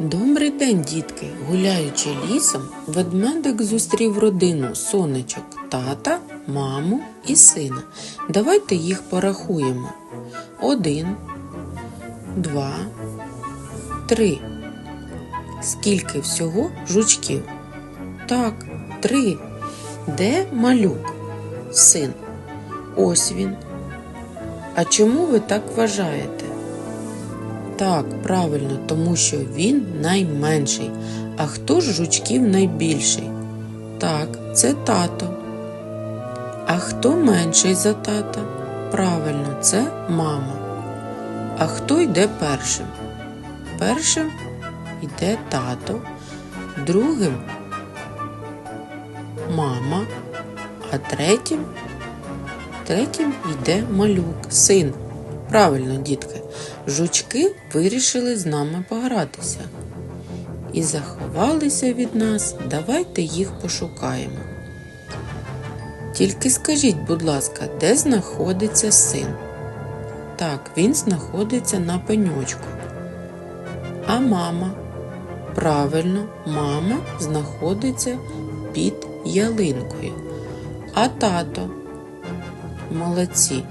Добрий день, дітки! Гуляючи лісом, ведмедик зустрів родину сонечок, тата, маму і сина. Давайте їх порахуємо. Один, два, три. Скільки всього жучків? Так, три. Де малюк? Син. Ось він. А чому ви так вважаєте? Так, правильно, тому що він найменший. А хто ж жучків найбільший? Так, це тато. А хто менший за тата? Правильно, це мама. А хто йде першим? Першим йде тато, другим мама, а третім, третім йде малюк, син. Правильно, дітки, жучки вирішили з нами погратися. І заховалися від нас, давайте їх пошукаємо. Тільки скажіть, будь ласка, де знаходиться син? Так, він знаходиться на пеньочку. А мама? Правильно, мама знаходиться під ялинкою. А тато? Молодці.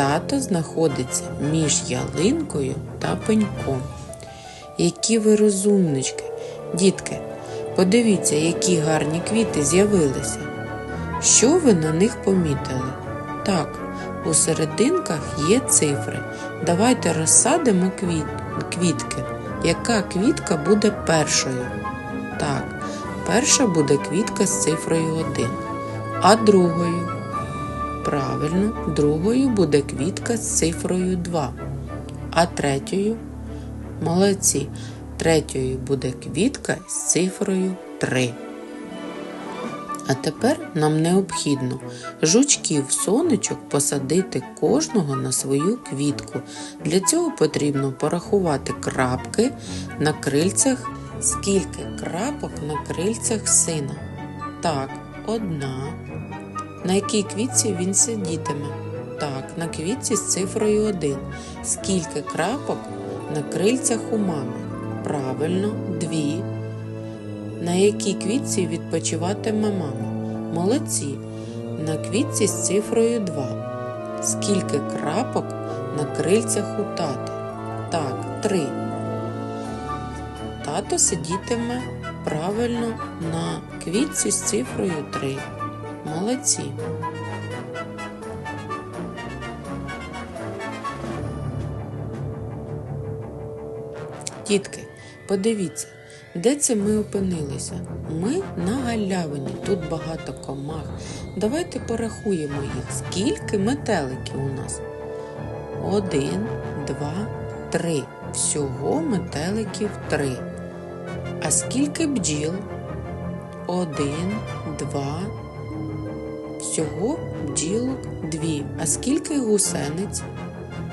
Тато знаходиться між ялинкою та пеньком. Які ви розумнички. Дітки, подивіться, які гарні квіти з'явилися. Що ви на них помітили? Так, у серединках є цифри. Давайте розсадимо квіт, квітки. Яка квітка буде першою? Так, перша буде квітка з цифрою 1, а другою. Правильно, другою буде квітка з цифрою 2, а третьою молодці. Третьою буде квітка з цифрою 3. А тепер нам необхідно жучків сонечок посадити кожного на свою квітку. Для цього потрібно порахувати крапки на крильцях, скільки крапок на крильцях сина. Так, одна. На якій квітці він сидітиме? Так, на квітці з цифрою 1. Скільки крапок на крильцях у мами? Правильно, дві. На якій квітці відпочиватиме мама? Молодці. На квітці з цифрою 2. Скільки крапок на крильцях у тата? Так, 3. Тато сидітиме правильно на квітці з цифрою 3. Молодці. Дітки, подивіться, де це ми опинилися? Ми на галявині, тут багато комах. Давайте порахуємо їх. Скільки метеликів у нас? Один, два, три. Всього метеликів три. А скільки бджіл? Один, два. Всього бджілок дві. А скільки гусениць?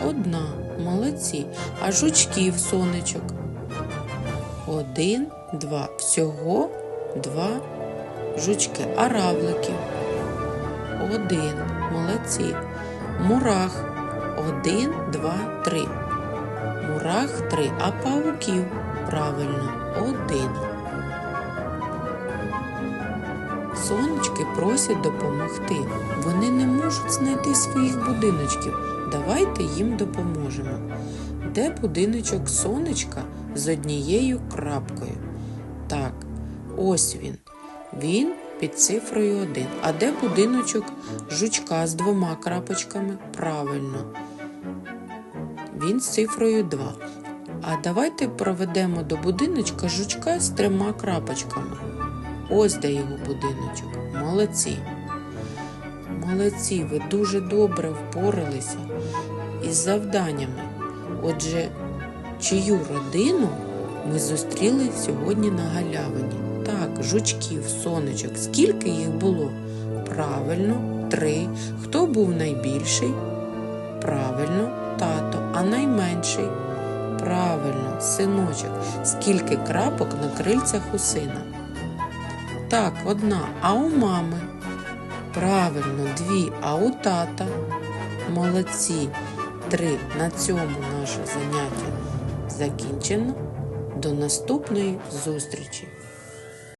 Одна. Молодці. А жучків сонечок? Один, два. Всього два жучки. А равликів? Один. Молодці. Мурах. Один, два, три. Мурах три. А павуків? Правильно, один. Сонечки просять допомогти. Вони не можуть знайти своїх будиночків. Давайте їм допоможемо. Де будиночок сонечка з однією крапкою? Так, ось він. Він під цифрою 1. А де будиночок жучка з двома крапочками? Правильно. Він з цифрою 2. А давайте проведемо до будиночка жучка з трьома крапочками. Ось де його будиночок. Молодці. Молодці, ви дуже добре впоралися із завданнями. Отже, чию родину ми зустріли сьогодні на галявині? Так, жучків, сонечок. Скільки їх було? Правильно, три. Хто був найбільший? Правильно, тато, а найменший? Правильно, синочок. Скільки крапок на крильцях у сина? Так, одна, а у мами? Правильно, дві, а у тата? Молодці. Три. На цьому наше заняття закінчено. До наступної зустрічі!